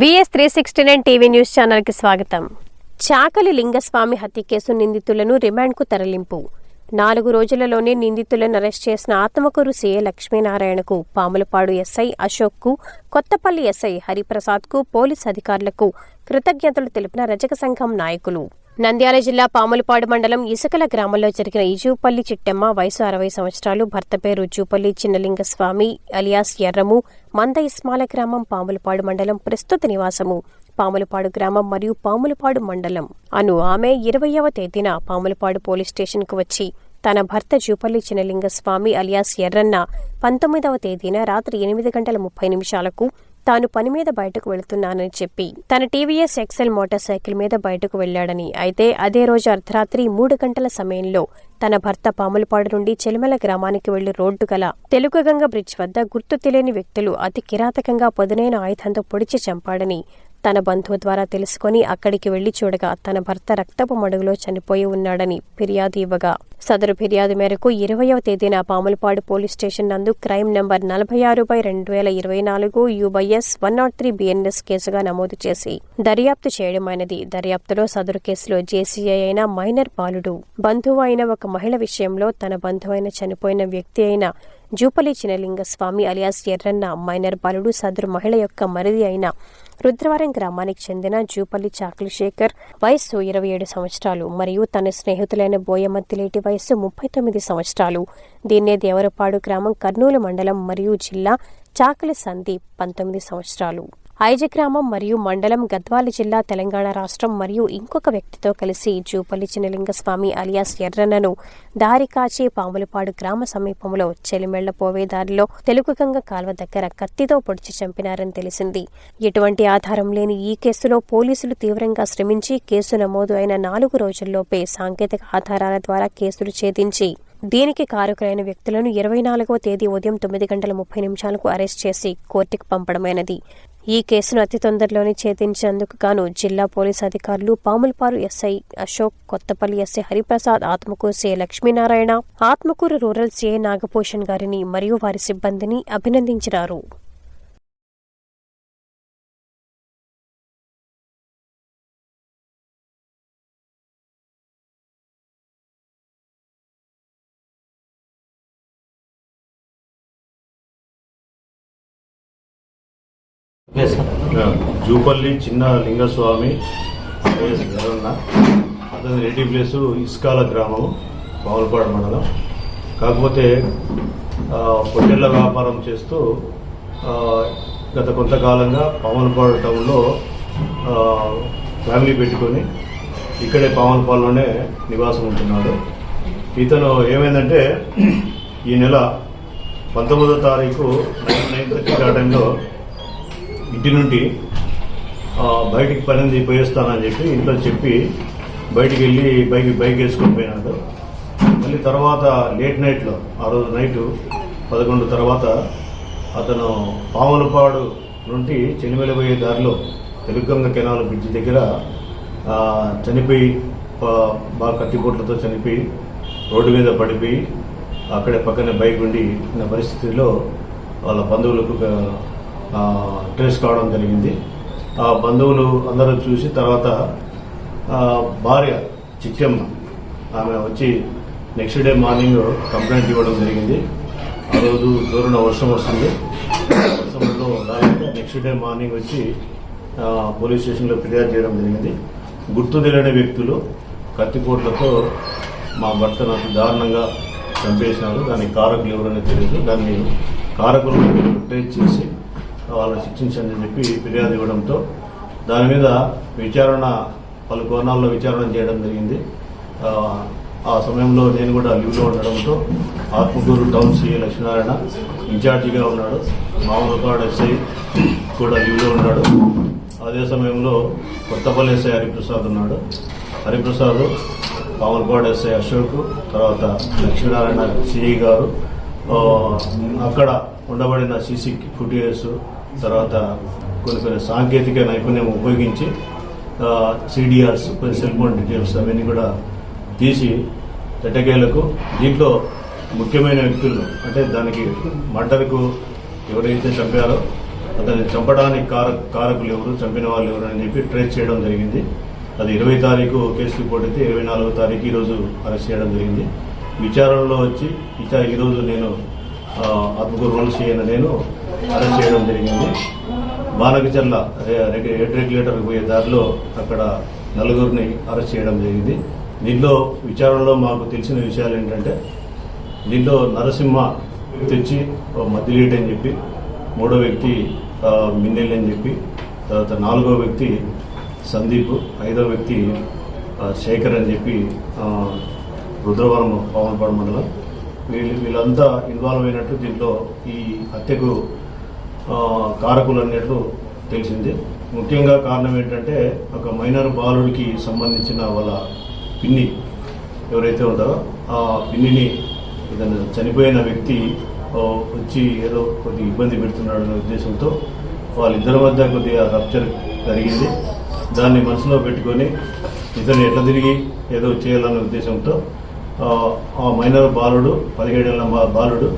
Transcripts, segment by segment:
V S three sixty nine TV news ఛానల్కి స్వాగతం. చాకలి లింగస్వామి హత్య కేసు నిందితులను రిమాండ్కు తరలింపు. నాలుగు రోజులలోనే నిందితులను అరెస్ట్ చేసిన ఆత్మకూరు సీఏ లక్ష్మీనారాయణకు పాములపాడు ఎస్ఐ అశోక్కు కొత్తపల్లి ఎస్ఐ హరిప్రసాద్కు పోలీస్ అధికారులకు కృతజ్ఞతలు తెలిపిన రజక సంఘం నాయకులు. నంద్యాల జిల్లా పాములపాడు మండలం ఇసుకల గ్రామంలో జరిగిన ఇజూపల్లి చిట్టెమ్మ వయసు అరవై సంవత్సరాలు భర్త పేరు జూపల్లి చిన్నలింగస్వామి అలియాస్ ఎర్రము మంద ఇస్మాల గ్రామం పాములపాడు మండలం ప్రస్తుత నివాసము. పాములపాడు గ్రామం మరియు పాములపాడు మండలం అను ఆమె ఇరవయవ తేదీన పాములపాడు పోలీస్ స్టేషన్కు వచ్చి తన భర్త జూపల్లి చిన్నలింగస్వామి అలియాస్ ఎర్రన్న పంతొమ్మిదవ తేదీన రాత్రి ఎనిమిది గంటల ముప్పై నిమిషాలకు తాను పని మీద బయటకు వెళుతున్నానని చెప్పి తన టీవీఎస్ ఎక్సెల్ మోటార్ సైకిల్ మీద బయటకు వెళ్ళాడని అయితే అదే రోజు అర్ధరాత్రి మూడు గంటల సమయంలో తన భర్త పాములపాడు నుండి చెలిమల గ్రామానికి వెళ్ళి రోడ్డు గల తెలుగుగంగ బ్రిడ్జ్ వద్ద గుర్తు తెలియని వ్యక్తులు అతి కిరాతకంగా పదునైన ఆయుధంతో పొడిచి చంపాడని తన బంధువు ద్వారా తెలుసుకొని అక్కడికి వెళ్ళి చూడగా తన భర్త రక్తపు మడుగులో చనిపోయి ఉన్నాడని ఫిర్యాదు ఇవ్వగా సదరు ఫిర్యాదు మేరకు ఇరవయవ తేదీన పాములపాడు పోలీస్ స్టేషన్ నందు క్రైమ్ నంబర్ నలభై ఆరు బై రెండు వేల ఇరవై నాలుగు U by S one nought three B N S కేసుగా నమోదు చేసి దర్యాప్తు చేయడమైనది దర్యాప్తులో సదరు కేసులో జేసీఐ అయిన మైనర్ బాలుడు బంధువు అయిన ఒక మహిళ విషయంలో తన బంధువైన చనిపోయిన వ్యక్తి అయిన జూపలి చినలింగస్వామి అలియాస్ ఎర్రన్న మైనర్ బాలుడు సదరు మహిళ యొక్క మరిది అయిన రుద్రవరం గ్రామానికి చెందిన జూపల్లి చాకులు శేఖర్ వయస్సు ఇరవై ఏడు సంవత్సరాలు మరియు తన స్నేహితులైన బోయమత్తిలేటి వయస్సు ముప్పై తొమ్మిది సంవత్సరాలు. దీన్నే దేవరపాడు గ్రామం కర్నూలు మండలం మరియు జిల్లా చాకలి సందీప్ పంతొమ్మిది సంవత్సరాలు. ఐజ గ్రామం మరియు మండలం గద్వాల జిల్లా తెలంగాణ రాష్ట్రం మరియు ఇంకొక వ్యక్తితో కలిసి జూపల్లి చినలింగస్వామి అలియాస్ ఎర్రన్నను దారి కాచి పాములపాడు గ్రామ సమీపంలో చెలిమెళ్ళ పోవే దారిలో తెలుగుగంగ కాల్వ దగ్గర కత్తితో పొడిచి చంపినారని తెలిసింది. ఎటువంటి ఆధారం లేని ఈ కేసులో పోలీసులు తీవ్రంగా శ్రమించి కేసు నమోదు అయిన నాలుగు రోజుల్లోపే సాంకేతిక ఆధారాల ద్వారా కేసులు ఛేదించి దీనికి కారకులైన వ్యక్తులను ఇరవై నాలుగవ తేదీ ఉదయం తొమ్మిది గంటల ముప్పై నిమిషాలకు అరెస్ట్ చేసి కోర్టుకు పంపడమైనది. ఈ కేసును అతి తొందరలోనే ఛేదించేందుకు గాను జిల్లా పోలీసు అధికారులు Pamulapadu S I Ashok Kothapalli S I Hariprasad Atmakur C I Lakshminarayana Atmakur rural C I Nagabhushan గారిని మరియు వారి సిబ్బందిని అభినందించినారు. జూపల్లి చిన్న లింగస్వామి వైఎస్ జగన్న అతని రెడ్డి ప్లేసు ఇస్కాల గ్రామం పావులపాడు మండలం. కాకపోతే పొట్టెళ్ళ వ్యాపారం చేస్తూ గత కొంతకాలంగా పావులపాడు టౌన్లో ఫ్యామిలీ పెట్టుకొని ఇక్కడే పావులపాడులోనే నివాసం ఉంటున్నాడు. ఇతను ఏమైందంటే ఈ నెల పంతొమ్మిదో తారీఖు నైన్ నైన్ థర్టీ ఆ టైంలో ఇంటి నుండి బయటికి పనింది పోయేస్తానని చెప్పి ఇంట్లో చెప్పి బయటికి వెళ్ళి బైక్ బైక్ వేసుకొని పోయినాడు. మళ్ళీ తర్వాత లేట్ నైట్లో ఆ రోజు నైటు పదకొండు తర్వాత అతను పాములపాడు నుండి చెనిమెల పోయే దారిలో తెలుగంగ కెనాల్ బ్రిడ్జ్ దగ్గర చనిపోయి బాగా కట్టిపోట్లతో చనిపోయి రోడ్డు మీద పడిపోయి అక్కడే పక్కనే బైక్ ఉండి ఉన్న పరిస్థితిలో వాళ్ళ బంధువులకు ట్రేస్ కావడం జరిగింది. ఆ బంధువులు అందరూ చూసి తర్వాత భార్య చిక్కమ్మ ఆమె వచ్చి నెక్స్ట్ డే మార్నింగ్ కంప్లైంట్ ఇవ్వడం జరిగింది. ఆ రోజు దూరంలో వర్షం వస్తుంది. వర్షంలో నెక్స్ట్ డే మార్నింగ్ వచ్చి పోలీస్ స్టేషన్లో ఫిర్యాదు చేయడం జరిగింది. గుర్తు తెలియని వ్యక్తులు కత్తిపోట్లతో మా భర్త నాకు దారుణంగా చంపేసినారు దానికి కారకులు ఎవరైనా తెలియదు. దాన్ని కారకులను ట్రేస్ చేసి వాళ్ళని శిక్షించండి చెప్పి ఫిర్యాదు ఇవ్వడంతో దాని మీద విచారణ పలు కోణాల్లో విచారణ చేయడం జరిగింది. ఆ, సమయంలో నేను కూడా లీవ్లో ఉండడంతో ఆత్మకూరు టౌన్ సిఐ లక్ష్మీనారాయణ ఇన్ఛార్జిగా ఉన్నాడు. మామూలుపాడు ఎస్ఐ కూడా లీవ్లో ఉన్నాడు. అదే సమయంలో కొత్తపల్లి ఎస్ఐ హరిప్రసాద్ ఉన్నాడు. హరిప్రసాద్ పాములపాడు ఎస్ఐ అశోక్ తర్వాత లక్ష్మీనారాయణ సిఐ గారు. అక్కడ ఉండబడిన సీసీ ఫుటేజ్ తర్వాత కొన్ని కొన్ని సాంకేతిక నైపుణ్యం ఉపయోగించి సిడిఆర్స్ కొన్ని సెల్ ఫోన్ డీటెయిల్స్ అవన్నీ కూడా తీసి తెట్టకేలకు దీంట్లో ముఖ్యమైన వ్యక్తులు అంటే దానికి మర్డర్కు ఎవరైతే చంపారో అతన్ని చంపడానికి కార కారకులు ఎవరు చంపిన వాళ్ళు ఎవరు అని చెప్పి ట్రేస్ చేయడం జరిగింది. అది ఇరవై తారీఖు కేసు రిపోర్ట్ అయితే ఇరవై నాలుగో తారీఖు ఈరోజు అరెస్ట్ చేయడం జరిగింది. విచారణలో వచ్చి విచార ఈరోజు నేను ఆత్మకూరు రోల్స్ నేను అరెస్ట్ చేయడం జరిగింది. బాలకచర్ల హెడ్ రెగ్యులేటర్కి పోయే దారిలో అక్కడ నలుగురిని అరెస్ట్ చేయడం జరిగింది. దీనిలో విచారణలో మాకు తెలిసిన విషయాలు ఏంటంటే దీనిలో నరసింహ తెచ్చి మద్దిలేట్ అని చెప్పి మూడో వ్యక్తి ఆ, మిన్నెల్ అని చెప్పి తర్వాత నాలుగో వ్యక్తి సందీప్ ఐదో వ్యక్తి శేఖర్ అని చెప్పి రుద్రవరం పవన్పాడు మండలం వీళ్ళు వీళ్ళంతా ఇన్వాల్వ్ అయినట్టు దీంట్లో ఈ హత్యకు కారకులు అన్నట్లు తెలిసింది. ముఖ్యంగా కారణం ఏంటంటే ఒక మైనర్ బాలుడికి సంబంధించిన వాళ్ళ పిన్ని ఎవరైతే ఉంటారో ఆ పిన్నిని ఇతను చనిపోయిన వ్యక్తి వచ్చి ఏదో కొద్ది ఇబ్బంది పెడుతున్నాడనే ఉద్దేశంతో వాళ్ళిద్దరి మధ్య కొద్దిగా రప్చర్ జరిగింది. దాన్ని మనసులో పెట్టుకొని ఇతను ఎట్లా తిరిగి ఏదో చేయాలనే ఉద్దేశంతో మైనర్ బాలుడు పదిహేడేళ్ళ బాలుడు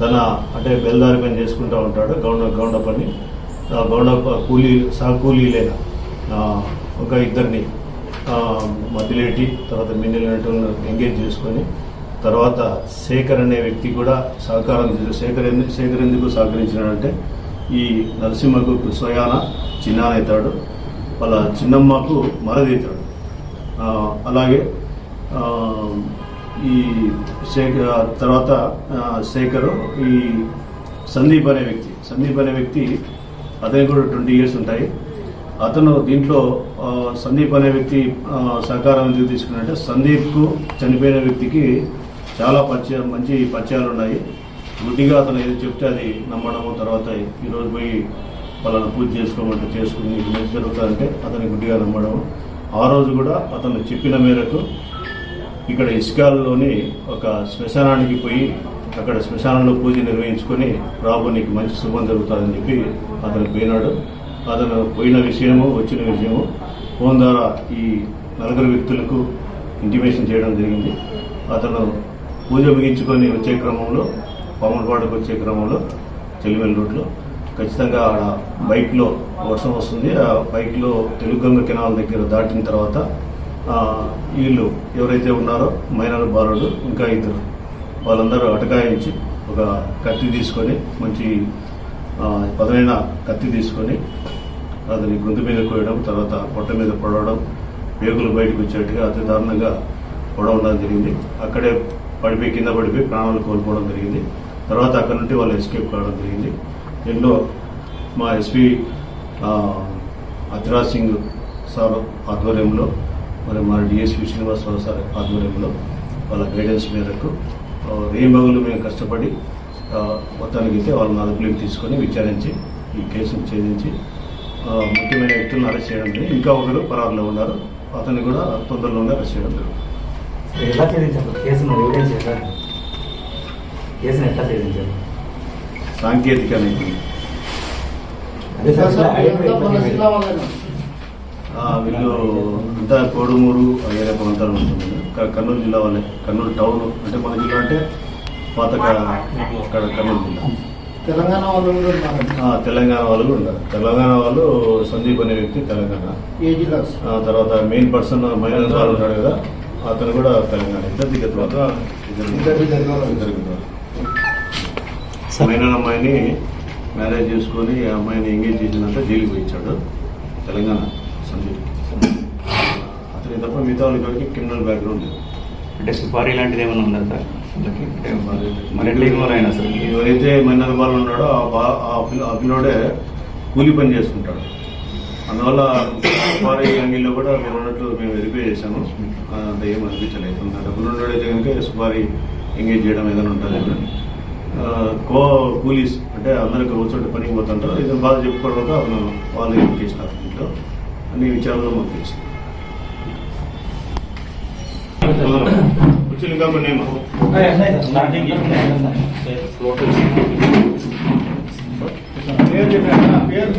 తన అంటే బెల్దారి పని చేసుకుంటూ ఉంటాడు గౌండ గౌండ పని గౌండ కూలీ సహ ఒక ఇద్దరిని మద్దిలేటి మధ్యలేటి తర్వాత మిన్నెలను ఎంగేజ్ చేసుకొని తర్వాత శేఖర్ అనే వ్యక్తి కూడా సహకారం శేఖర్ ఎందు- శేఖర్ ఎందుకు సహకరించినాడంటే ఈ నరసింహకు స్వయాన చిన్నానవుతాడు వాళ్ళ చిన్నమ్మకు మరదీతాడు. అలాగే ఈ శేఖర్ తర్వాత శేఖర్ శేఖరు ఈ సందీప్ అనే వ్యక్తి. సందీప్ అనే వ్యక్తి అతనికి కూడా ట్వంటీ ఇయర్స్ ఉంటాయి. అతను దీంట్లో సందీప్ అనే వ్యక్తి సహకారం ఎందుకు తీసుకున్నట్టే సందీప్కు చనిపోయిన వ్యక్తికి చాలా పరిచయ మంచి పరిచయాలు ఉన్నాయి. గుడ్డిగా అతను ఏది చెప్తే అది నమ్మడము తర్వాత ఈరోజు పోయి వాళ్ళని పూజ చేసుకోమంటే చేసుకుని నీకు మంచి జరుగుతుందంటే అతని గుడ్డిగా నమ్మడం ఆ రోజు కూడా అతను చెప్పిన మేరకు ఇక్కడ ఇస్కాల్లోని ఒక శ్మశానానికి పోయి అక్కడ శ్మశానంలో పూజ నిర్వహించుకొని రాబో నీకు మంచి శుభం జరుగుతుందని చెప్పి అతను పోయినాడు. అతను పోయిన విషయము వచ్చిన విషయము ఫోన్ ద్వారా ఈ నలుగురు వ్యక్తులకు ఇంటిమేషన్ చేయడం జరిగింది. అతను పూజ ముగించుకొని వచ్చే క్రమంలో పాములపాడుకు వచ్చే క్రమంలో చెలిమెల్ రోడ్లో ఖచ్చితంగా ఆడ బైక్లో వర్షం వస్తుంది. ఆ బైక్లో తెలుగు గంగ కెనాల్ దగ్గర దాటిన తర్వాత వీళ్ళు ఎవరైతే ఉన్నారో మైనర్ బాలుడు ఇంకా ఇద్దరు వాళ్ళందరూ అటకాయించి ఒక కత్తి తీసుకొని మంచి ఆ, పదునైన కత్తి తీసుకొని అతని గొంతు మీద కోయడం తర్వాత పొట్ట మీద పొడవడం వేగులు బయటకు వచ్చేట్టుగా అతి దారుణంగా పొడవడం జరిగింది. అక్కడే పడిపోయి కింద పడిపోయి ప్రాణాలు కోల్పోవడం జరిగింది. తర్వాత అక్కడ నుండి వాళ్ళు ఎస్కేప్ కావడం జరిగింది. దీనిలో మా ఎస్పీ అతిరాజ్ సింగ్ సార్ ఆధ్వర్యంలో మరి మా డిఎస్పీ శ్రీనివాసరావు సార్ ఆధ్వర్యంలో వాళ్ళ గైడెన్స్ మేరకు ఆ, రేయింబగలు మేము కష్టపడి మొత్తానికి అయితే వాళ్ళని అదుపులోకి తీసుకొని విచారించి ఈ కేసును ఛేదించి ముఖ్యమైన వ్యక్తులను అరెస్ట్ చేయడం జరిగింది ఇంకా ఒకరు పరారులో ఉన్నారు అతన్ని కూడా తొందరలోనే అరెస్ట్ చేయడం జరుగుతుంది ఎలా ఛేదించారు కేసును ఎవిడెన్స్ ఎలా కేసును ఎట్లా ఛేదించారు సాంకేతిక నైపుణ్యం వీళ్ళు అంతా కోడుమూరు ఏరియా ప్రాంతాలు ఉంటుంది కర్నూలు జిల్లా వాళ్ళే. కర్నూలు టౌన్ అంటే మన జిల్లా అంటే పాత కర్నూలు జిల్లా. తెలంగాణ వాళ్ళు కూడా తెలంగాణ వాళ్ళు కూడా ఉన్నారు. తెలంగాణ వాళ్ళు సందీప్ అనే వ్యక్తి తెలంగాణ. ఏ జిల్లా? ఆ, తర్వాత మెయిన్ పర్సన్ మైనర్ వాళ్ళు ఉన్నాడు కదా అతను కూడా తెలంగాణ. ఇద్దరు దిగ్గర తర్వాత ఇద్దరు అమ్మాయిని మ్యారేజ్ చేసుకొని ఆ అమ్మాయిని ఎంగేజ్ చేసినంత జైలుకి పోయించాడు తెలంగాణ. అతని తప్ప మిగతా వాళ్ళకి క్రిమినల్ బ్యాక్గ్రౌండ్ లేదు. అంటే సుపారీ లాంటిది ఏమైనా ఉందా సార్? వాళ్ళకి మరి ఎట్లా ఇన్వాల్వ్ అయినా సార్? ఎవరైతే మైనర్ బాల్ ఉన్నాడో ఆ పిల్లోడే కూలి పని చేసుకుంటాడు. అందువల్ల వారి అంగిల్లో కూడా మేము ఉన్నట్టు మేము వెరిఫై చేశాము. అంత ఏం అనిపించలేదు. డబ్బులు ఉన్నాడైతే కనుక సుపారి ఎంగేజ్ చేయడం ఏదైనా ఉంటుంది కో కూలీస్ అంటే అందరికి ఒక చోట పనికి పోతుంటారు. ఇది బాధ చెప్పుకోవడం వాళ్ళు ఏం చేసినారు ఇంట్లో. అన్ని విచారంలో మాకు తెలిసింది కూర్చుని కాబట్టి నేను పేరు చెప్పాను పేరు.